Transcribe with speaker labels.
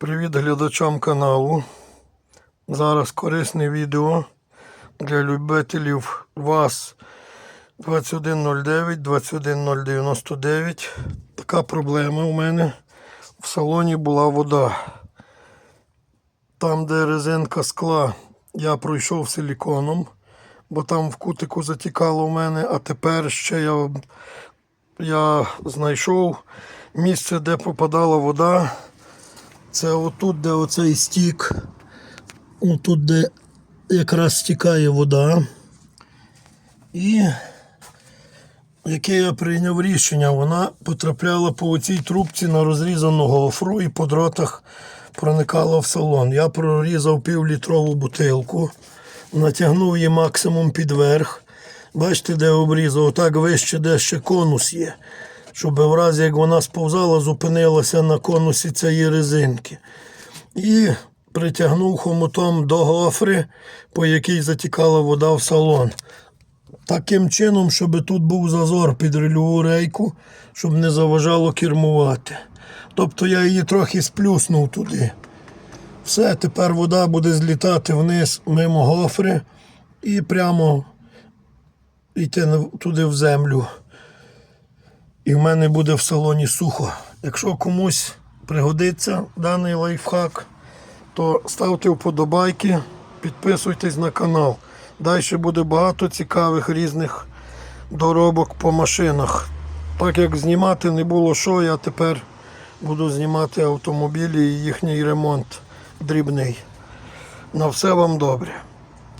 Speaker 1: Привіт глядачам каналу. Зараз корисне відео для любителів ВАЗ 2109 21099. Така проблема у мене. В салоні була вода. Там, де резинка скла, я пройшов силіконом, бо там в кутику затікало у мене, а тепер ще я, я знайшов місце, де попадала вода. Це отут, де оцей стік. Отут, де якраз стікає вода. І яке я прийняв рішення, вона потрапляла по оцій трубці на розрізану гофру і по дротах проникала в салон. Я прорізав півлітрову бутилку, натягнув її максимум під верх. Бачите, де обрізав? Отак вище, де ще конус є. Щоб в разі, як вона сповзала, зупинилася на конусі цієї резинки. І притягнув хомутом до гофри, по якій затікала вода в салон. Таким чином, щоб тут був зазор під рельову рейку, щоб не заважало кермувати. Тобто я її трохи сплюснув туди. Все, тепер вода буде злітати вниз мимо гофри і прямо йти туди в землю. І в мене буде в салоні сухо. Якщо комусь пригодиться даний лайфхак, то ставте вподобайки, підписуйтесь на канал. Далі буде багато цікавих різних доробок по машинах. Так як знімати не було що, я тепер буду знімати автомобілі і їхній ремонт дрібний. На все вам добре.